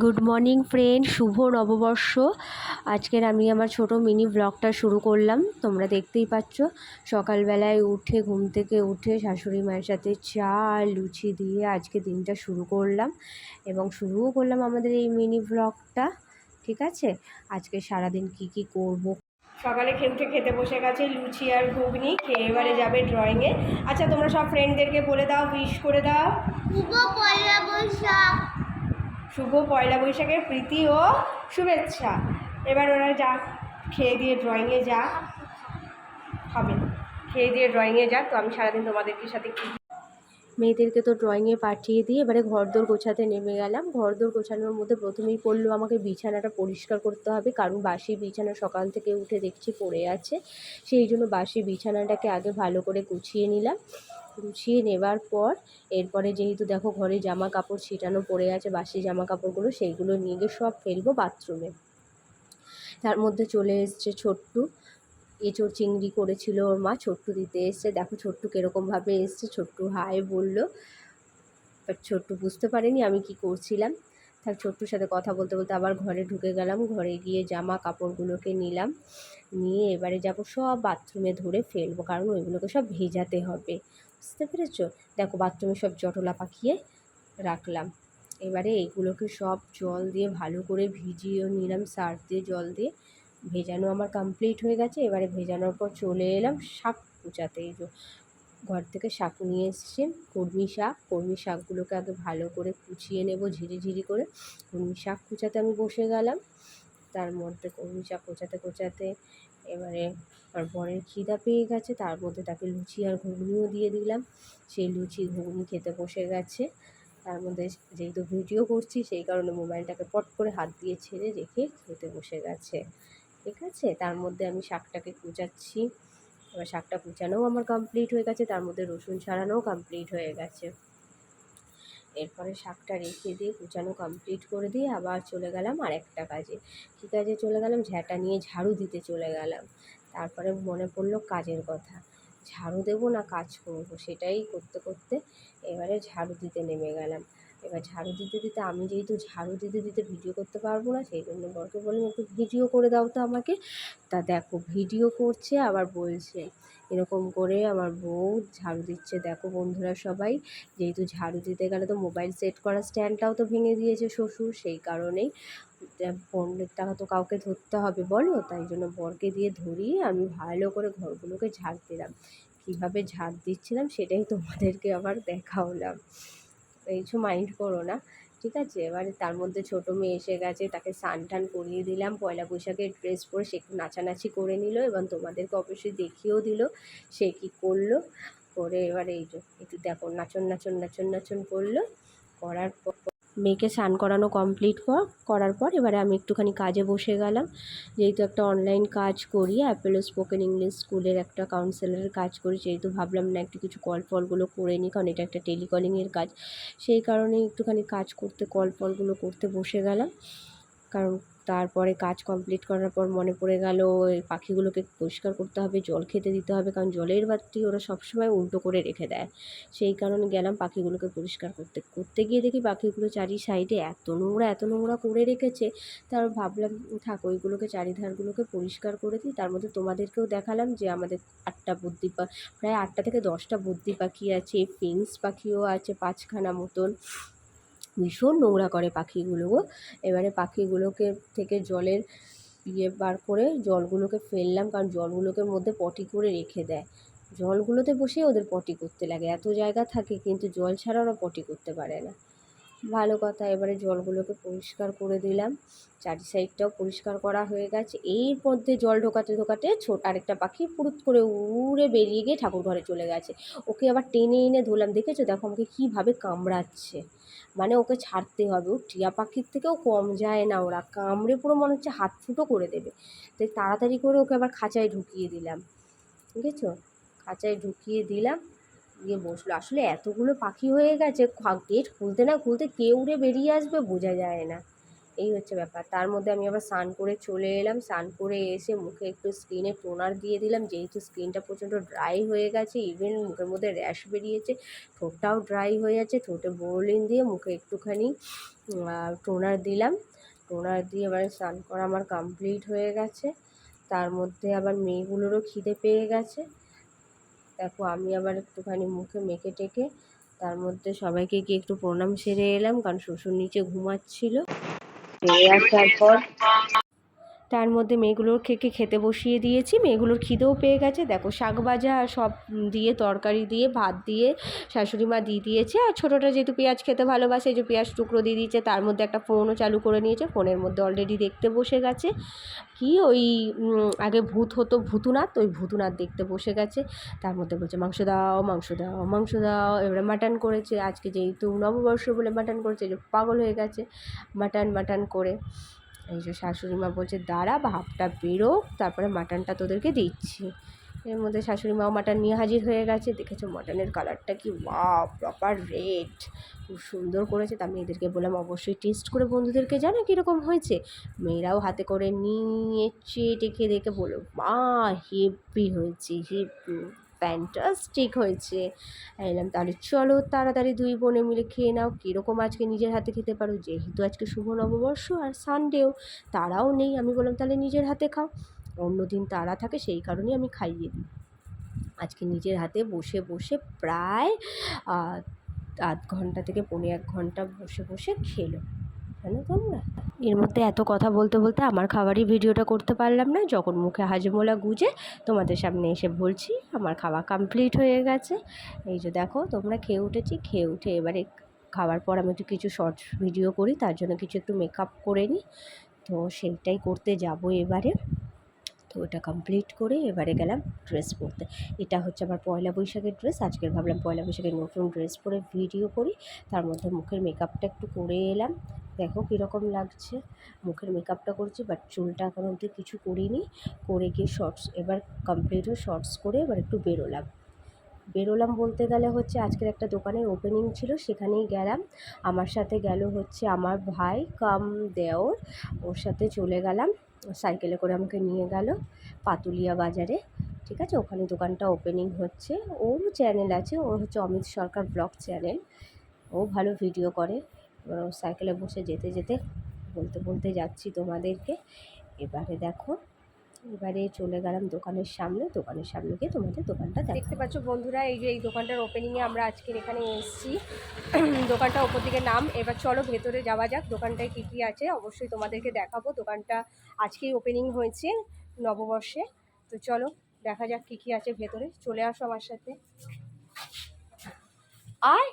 Good morning friend শুভ নববর্ষ। আজকের আমি আমার ছোট মিনি ব্লগটা শুরু করলাম। তোমরা দেখতেই পাচ্ছ, সকালবেলায় উঠে, ঘুম থেকে উঠে শাশুড়ি মায়ের সাথে চা আর লুচি দিয়ে আজকে দিনটা শুরু করলাম এবং শুরুও করলাম আমাদের এই মিনি ব্লগটা ঠিক আছে? আজকে সারাদিন কি কি করব? সকালে খেতে খেতে বসে গেছে, লুচি আর ঘুগনি। খেয়ে এবারে যাবে ড্রয়িংয়ে আচ্ছা তোমরা সব ফ্রেন্ডদেরকে বলে দাও উইশ করে দাও। শুভ পয়লা বৈশাখ। শুভ পয়লা বৈশাখের প্রীতি ও শুভেচ্ছা। এবার ওরা যা খেয়ে দিয়ে ড্রয়িংয়ে যা, হবে খেয়ে দিয়ে ড্রয়িংয়ে যা, তো আমি সারাদিন তোমাদেরকে সাথে মেয়েদেরকে তো ড্রয়িংয়ে পাঠিয়ে দিয়ে এবারে ঘরদোর গোছাতে নেমে গেলাম। ঘরদোর গোছানোর মধ্যে প্রথমেই পড়ল আমাকে বিছানাটা পরিষ্কার করতে হবে, কারণ বাসি বিছানা সকাল থেকে উঠে দেখছি পড়ে আছে। সেই জন্য বাসি বিছানাটাকে আগে ভালো করে গুছিয়ে নিলাম। গুছিয়ে নেবার পর এরপরে যেহেতু দেখো ঘরে জামা কাপড় ছিটানো পড়ে আছে, বাসি জামা কাপড়গুলো সেইগুলো নিয়ে গিয়ে সব ফেলব বাথরুমে তার মধ্যে চলে এসছে ছোট্টু। এঁচোড় চিংড়ি করেছিল ওর মা ছোট্টু দিতে এসছে। দেখো ছোট্টু কীরকমভাবে এসছে। ছোট্টু হাই বলল। বাট ছোট্টু বুঝতে পারেনি আমি কি করছিলাম। তার ছোট্টুর সাথে কথা বলতে বলতে আবার ঘরে ঢুকে গেলাম। ঘরে গিয়ে জামা কাপড়গুলোকে নিলাম। নিয়ে এবারে যাব সব বাথরুমে ধরে ফেলব। কারণ ওইগুলোকে সব ভেজাতে হবে। বুঝতে পেরেছ? দেখো বাথরুমে সব জটলা পাকিয়ে রাখলাম। এবারে এইগুলোকে সব জল দিয়ে ভালো করে ভিজিয়ে নিলাম। সার্ফ দিয়ে জল দিয়ে। ভেজানো আমার কমপ্লিট হয়ে গেছে, এবারে ভেজানোর পর চলে এলাম শাক কুচাতে। ঘর থেকে শাক নিয়ে এসছি কর্মী শাক। কর্মী শাকগুলোকে আগে ভালো করে কুচিয়ে নেব ঝিরি ঝিরি করে। কর্মী শাক কুচাতে আমি বসে গেলাম, তার মধ্যে কলমি শাক কোচাতে কোচাতে এবারে আর বরের খিদা পেয়ে গেছে, তার মধ্যে তাকে লুচি আর ঘুগনিও দিয়ে দিলাম। সেই লুচি, ঘুগনি খেতে বসে গেছে। তার মধ্যে যেহেতু ভিডিও করছি, সেই কারণে মোবাইলটাকে পট করে হাত দিয়ে ছেড়ে রেখে খেতে বসে গেছে। ঠিক আছে? তার মধ্যে আমি শাকটাকে কুচাচ্ছি। এবার শাকটা কুচানোও আমার কমপ্লিট হয়ে গেছে, তার মধ্যে রসুন ছাড়ানোও কমপ্লিট হয়ে গেছে। এরপরে শাকটা রেখে দিয়ে কুচানো কমপ্লিট করে দিয়ে আবার চলে গেলাম আর একটা কাজে। কী কাজে চলে গেলাম? ঝ্যাঁটা নিয়ে ঝাড়ু দিতে চলে গেলাম। তারপরে মনে পড়ল কাজের কথা। ঝাড়ু দেবো না, কাজ করব। সেটাই করতে করতে এবারে ঝাড়ু দিতে নেমে গেলাম। এবার ঝাড়ু দিতে দিতে আমি যেহেতু ঝাড়ু দিতে দিতে ভিডিও করতে পারব না, সেই জন্য বরকে বললাম, একটু ভিডিও করে দাও তো আমাকে। তা দেখো, ভিডিও করছে, আবার বলছে, এরকম করে আমার বউ ঝাড়ু দিচ্ছে। দেখো বন্ধুরা সবাই, যেহেতু ঝাড়ু দিতে গেলে তো মোবাইল সেট করা স্ট্যান্ডটাও তো ভেঙে দিয়েছে শ্বশুর, সেই কারণেই ফোনের টাকা তো কাউকে ধরতে হবে, বলো? তাই জন্য বরকে দিয়ে ধরিয়ে আমি ভালো করে ঘরগুলোকে ঝাড় দিলাম। কীভাবে ঝাড় দিচ্ছিলাম সেটাই তোমাদেরকে আবার দেখালাম। কিছু মাইন্ড করো না, ঠিক আছে? এবারে তার মধ্যে ছোটো মেয়ে এসে গেছে, তাকে স্নান টান করিয়ে দিলাম, পয়লা বৈশাখের ড্রেস পরে সে একটু নাচানাচি করে নিল, এবং তোমাদেরকে অবশ্যই দেখিয়েও দিল সে কি করল। করে এবারে এই যে, একটু দেখো, নাচন নাচন নাচন নাচন করল, করার পর মেয়েকে স্নান করানো কমপ্লিট পর করার পর এবারে আমি একটুখানি কাজে বসে গেলাম। যেহেতু একটা অনলাইন কাজ করি অ্যাপেলো স্পোকেন ইংলিশ স্কুলের একটা কাউন্সেলারের কাজ করি যেহেতু ভাবলাম না একটু কিছু কল ফলগুলো করে নিই কারণ এটা একটা টেলিকলিংয়ের কাজ। সেই কারণে একটুখানি কাজ করতে কল ফলগুলো করতে বসে গেলাম। কারণ তারপরে কাজ কমপ্লিট করার পর মনে পড়ে গেল, ওই পাখিগুলোকে পরিষ্কার করতে হবে, জল খেতে দিতে হবে, কারণ জলের বাতি ওরা সবসময় উল্টো করে রেখে দেয়। সেই কারণে গেলাম পাখিগুলোকে পরিষ্কার করতে। করতে গিয়ে দেখি পাখিগুলো চারি সাইডে এত নোংরা এত নোংরা করে রেখেছে। তার ভাবলাম, থাক, ওইগুলোকে চারিধারগুলোকে পরিষ্কার করে দিই। তার মধ্যে তোমাদেরকেও দেখালাম যে আমাদের আটটা বুদ্ধি পা, প্রায় আটটা থেকে দশটা বুদ্ধি পাখি আছে ফিন্স পাখিও আছে পাঁচখানা মতন। ভীষণ নোংরা করে পাখিগুলো এবারে পাখিগুলোকে থেকে জলের ইয়ে বার করে জলগুলোকে ফেললাম, কারণ জলগুলোকে মধ্যে পটি করে রেখে দেয়। জলগুলোতে বসে ওদের পটি করতে লাগে। এত জায়গা থাকে কিন্তু জল ছাড়া ওরা পটি করতে পারে না। ভালো কথা, এবারে জলগুলোকে পরিষ্কার করে দিলাম। চারি সাইডটাও পরিষ্কার করা হয়ে গেছে। এর মধ্যে জল ঢোকাতে ঢোকাতে ছোট আরেকটা পাখি ফুরুত করে উড়ে বেরিয়ে গিয়ে ঠাকুর ঘরে চলে গেছে। ওকে আবার টেনে এনে ধরলাম। দেখেছ? দেখো আমাকে কীভাবে কামড়াচ্ছে। মানে ওকে ছাড়তে হবে। ও টিয়া পাখির থেকেও কম যায় না ওরা। কামড়ে পুরো মনে হচ্ছে হাত ফুটো করে দেবে। তাই তাড়াতাড়ি করে ওকে আবার খাঁচায় ঢুকিয়ে দিলাম। বুঝেছ খাঁচায় ঢুকিয়ে দিলাম। দিয়ে বসল। আসলে এতগুলো পাখি হয়ে গেছে গেট খুলতে না খুলতে কে উড়ে বেরিয়ে আসবে বোঝা যায় না। এই হচ্ছে ব্যাপার। তার মধ্যে আমি আবার স্নান করে চলে এলাম। স্নান করে এসে মুখে একটু স্কিনে টোনার দিয়ে দিলাম। যেহেতু স্কিনটা প্রচণ্ড ড্রাই হয়ে গেছে, ইভেন মুখের মধ্যে র্যাশ বেরিয়েছে, ঠোঁটটাও ড্রাই হয়ে যাচ্ছে, ঠোঁটে বোরলিন দিয়ে মুখে একটুখানি টোনার দিলাম। টোনার দিয়ে এবারে স্নান করা আমার কমপ্লিট হয়ে গেছে। তার মধ্যে আবার মেয়েগুলোরও খিদে পেয়ে গেছে। দেখো, আমি আবার একটুখানি মুখে মেখে টেকে তার মধ্যে সবাইকে গিয়ে একটু প্রণাম সেরে এলাম, কারণ শ্বশুর নিচে ঘুমাচ্ছিল। পর তার মধ্যে মেয়েগুলোর খেকে খেতে বসিয়ে দিয়েছি। মেয়েগুলোর খিদেও পেয়ে গেছে। দেখো, শাক ভাজা আর সব দিয়ে, তরকারি দিয়ে, ভাত দিয়ে, শাশুড়ি মা দিয়ে দিয়েছে। আর ছোটোটা যেহেতু পেঁয়াজ খেতে ভালোবাসে যে পেঁয়াজ টুকরো দিয়ে দিয়েছে, তার মধ্যে একটা ফোনও চালু করে নিয়েছে। ফোনের মধ্যে অলরেডি দেখতে বসে গেছে। কি ওই আগে ভূত হতো ভূতুনাথ, ওই ভূতুনাথ দেখতে বসে গেছে। তার মধ্যে বলছে, মাংস দাও মাংস দাও মাংস দাও। এবারে মাটন করেছে। আজকে যেহেতু নববর্ষ বলে মাটন করেছে যে পাগল হয়ে গেছে। মাটন মাটন করে। এই যে শাশুড়ি মা বলছে, দাঁড়া ভাবটা বেরো তারপরে মাটনটা তোদেরকে দিচ্ছি। এর মধ্যে শাশুড়ি মাও মাটন নিয়ে হাজির হয়ে গেছে। দেখেছ মাটনের কালারটা কি? ওয়াও প্রপার রেড খুব সুন্দর করেছে। তা এদেরকে বললাম, অবশ্যই টেস্ট করে বন্ধুদেরকে জানো কীরকম হয়েছে? মেয়েরাও হাতে করে নিয়ে চেটে দেখে বলো মা হেভি হয়েছে হেভি ফ্যান্টাস্টিক হয়েছে। এলাম তাহলে চলো তাড়াতাড়ি দুই বোনে মিলে খেয়ে নাও। কীরকম আজকে নিজের হাতে খেতে পারো? যেহেতু আজকে শুভ নববর্ষ আর সানডেও তারাও নেই। আমি বললাম, তাহলে নিজের হাতে খাও। অন্যদিন তারা থাকে, সেই কারণেই আমি খাইয়ে দিই। আজকে নিজের হাতে বসে বসে প্রায় আধ ঘণ্টা থেকে পৌনে এক ঘণ্টা বসে বসে খেলো। জানো তোমরা এর মধ্যে এত কথা বলতে বলতে আমার খাবারই ভিডিওটা করতে পারলাম না। যখন মুখে হাজমোলা গুজে তোমাদের সামনে এসে বলছি, আমার খাওয়া কমপ্লিট হয়ে গেছে। এই যে দেখো, তোমরা খেয়ে উঠেছি, খেয়ে উঠে এবারে খাওয়ার পর আমি একটু কিছু শর্ট ভিডিও করি, তার জন্য কিছু একটু মেকআপ করে নিই। তো সেইটাই করতে যাব এবারে। তো ওটা কমপ্লিট করে এবারে গেলাম ড্রেস পরতে। এটা হচ্ছে আমার পয়লা বৈশাখের ড্রেস আজকের ভাবলাম পয়লা বৈশাখের নতুন ড্রেস পরে ভিডিও করি। তার মধ্যে মুখের মেকআপটা একটু করে এলাম। দেখো কীরকম লাগছে। মুখের মেকআপটা করছি বাট চুলটা এখন অবধি কিছু করিনি। করে গিয়ে শর্টস এবার কমপ্লিট হয়ে শর্টস করে এবার একটু বেরোলাম। বেরোলাম বলতে গেলে হচ্ছে আজকের একটা দোকানের ওপেনিং ছিল, সেখানেই গেলাম। আমার সাথে গেল হচ্ছে আমার ভাই কাম দেওর ওর সাথে চলে গেলাম। সাইকেলে করে আমাকে নিয়ে গেল পাতুলিয়া বাজারে, ঠিক আছে? ওখানে দোকানটা ওপেনিং হচ্ছে। ওরও চ্যানেল আছে, ওর হচ্ছে অমিত সরকার ব্লগ চ্যানেল ও ভালো ভিডিও করে। এবার সাইকেলে বসে যেতে যেতে বলতে বলতে যাচ্ছি তোমাদেরকে। এবারে দেখো এবারে চলে গেলাম দোকানের সামনে। দোকানের সামনে গিয়ে তোমাদের দোকানটা দেখতে পাচ্ছ বন্ধুরা, এই যে এই দোকানটার ওপেনিংয়ে আমরা আজকের এখানে এসেছি। দোকানটা ওপর দিকে নাম। এবার চলো ভেতরে যাওয়া যাক, দোকানটায় কী কী আছে। অবশ্যই তোমাদেরকে দেখাবো। দোকানটা আজকেই ওপেনিং হয়েছে নববর্ষে। তো চলো দেখা যাক কী কী আছে ভেতরে। চলে আসো আমার সাথে। আয়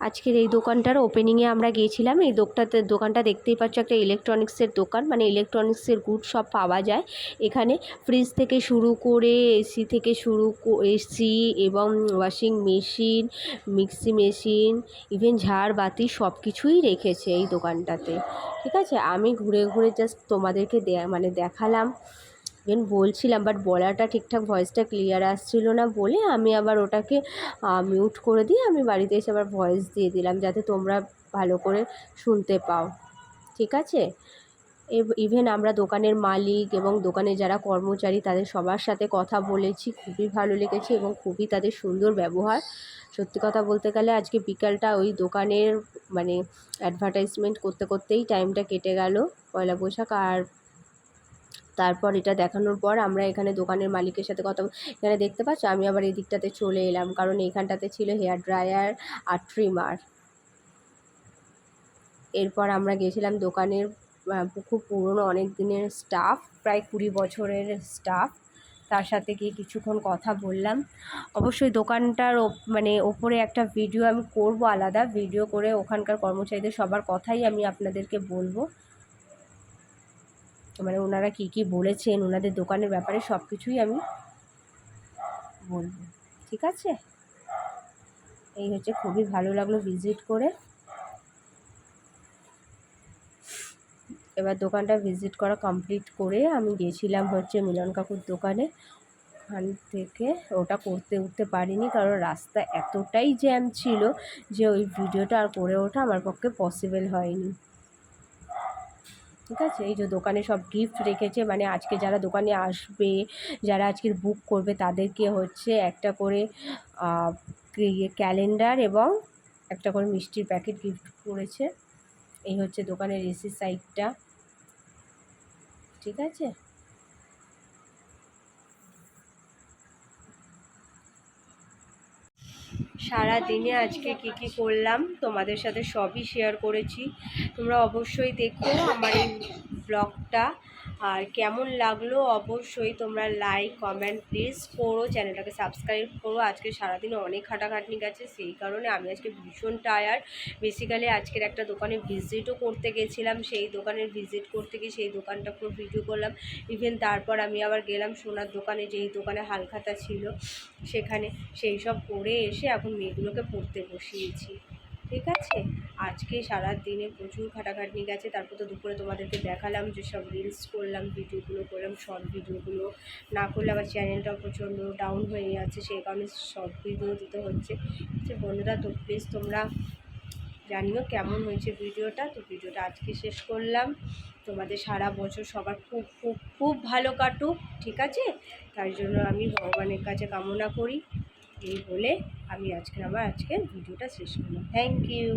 আজকের এই দোকানটার ওপেনিংয়ে আমরা গিয়েছিলাম। এই দোকটাতে দোকানটা দেখতেই পাচ্ছ একটা ইলেকট্রনিক্সের দোকান মানে ইলেকট্রনিক্সের গুড সব পাওয়া যায়। এখানে ফ্রিজ থেকে শুরু করে এসি থেকে শুরু এসি এবং washing machine mixie machine even ঝাড় বাতি সব কিছুই রেখেছে এই দোকানটাতে। ঠিক আছে? আমি ঘুরে ঘুরে জাস্ট তোমাদেরকে মানে দেখালাম। ইভেন বলছিলাম বাট বলাটা ঠিকঠাক ভয়েসটা ক্লিয়ার আসছিল না বলে আমি আবার ওটাকে মিউট করে দিয়ে আমি বাড়িতে এসে আবার ভয়েস দিয়ে দিলাম, যাতে তোমরা ভালো করে শুনতে পাও। ঠিক আছে? ইভেন আমরা দোকানের মালিক এবং দোকানে যারা কর্মচারী, তাদের সবার সাথে কথা বলেছি, খুবই ভালো লেগেছে এবং খুবই তাদের সুন্দর ব্যবহার। সত্যি কথা বলতে গেলে আজকে বিকালটা ওই দোকানের মানে অ্যাডভার্টাইজমেন্ট করতে করতেই টাইমটা কেটে গেল, পয়লা বৈশাখ। আর তারপর এটা দেখানোর পর আমরা এখানে দোকানের মালিকের সাথে কথা এখানে দেখতে পাচ্ছ? আমি আবার এই দিকটাতে চলে এলাম, কারণ এইখানটাতে ছিল হেয়ার ড্রায়ার আর ট্রিমার। এরপর আমরা গেছিলাম দোকানের খুব পুরনো অনেক দিনের স্টাফ, প্রায় কুড়ি বছরের স্টাফ। তার সাথে গিয়ে কিছুক্ষণ কথা বললাম। অবশ্যই দোকানটার মানে ওপরে একটা ভিডিও আমি করব আলাদা। ভিডিও করে ওখানকার কর্মচারীদের সবার কথাই আমি আপনাদেরকে বলব। মানে ওনারা কী কী বলেছেন, ওনাদের দোকানের ব্যাপারে সব কিছুই আমি বলব। ঠিক আছে? এই হচ্ছে, খুবই ভালো লাগল ভিজিট করে। এবার দোকানটা ভিজিট করা কমপ্লিট করে আমি গেছিলাম হচ্ছে মিলন কাকুর দোকানে। ওখান থেকে ওটা করতে উঠতে পারিনি, কারণ রাস্তা এতটাই জ্যাম ছিল যে ওই ভিডিওটা আর করে ওঠা আমার পক্ষে পসিবল হয়নি। ঠিক আছে? এই যে দোকানে সব গিফট রেখেছে মানে আজকে যারা দোকানে আসবে, যারা আজকে বুক করবে, তাদেরকে হচ্ছে একটা করে ক্যালেন্ডার এবং একটা করে মিষ্টির প্যাকেট গিফট করেছে। এই হচ্ছে দোকানের এসি সাইডটা ঠিক আছে? সারা দিনে আজকে কি কি করলাম তোমাদের সাথে সবই শেয়ার করেছি। তোমরা অবশ্যই দেখো আমার এই ব্লগটা আর কেমন লাগল অবশ্যই তোমরা লাইক কমেন্ট প্লিজ করো চ্যানেলটাকে সাবস্ক্রাইব করো। আজকে সারাদিন অনেক খাটাখাটনি গেছে, সেই কারণে আমি আজকে ভীষণ টায়ার্ড বেসিক্যালি আজকের একটা দোকানে ভিজিটও করতে গেছিলাম, সেই দোকানের ভিজিট করতে গিয়ে সেই দোকানটা পুরো ভিডিও করলাম। ইভেন তারপর আমি আবার গেলাম সোনার দোকানে, যেই দোকানে হালখাতা ছিল সেখানে। সেই সব করে এসে এখন মেয়েগুলোকে পড়তে বসিয়েছি। ঠিক আছে? আজকে সারা দিনে প্রচুর খাটাখাটনি গেছে। তারপর তো দুপুরে তোমাদেরকে দেখালাম যে সব রিলস করলাম ভিডিওগুলো করলাম শর্ট ভিডিওগুলো না করলে আবার চ্যানেলটাও প্রচণ্ড ডাউন হয়ে যাচ্ছে, সেই কারণে শর্ট ভিডিও দিতে হচ্ছে। যে বন্ধুরা, তো প্লিজ তোমরা জানিও কেমন হয়েছে ভিডিওটা তো ভিডিওটা আজকে শেষ করলাম। তোমাদের সারা বছর সবার খুব খুব খুব ভালো কাটুক, ঠিক আছে? তার জন্য আমি ভগবানের কাছে কামনা করি। এই বলে আমি আজকে আমার আজকের ভিডিওটা শেষ করলাম। Thank you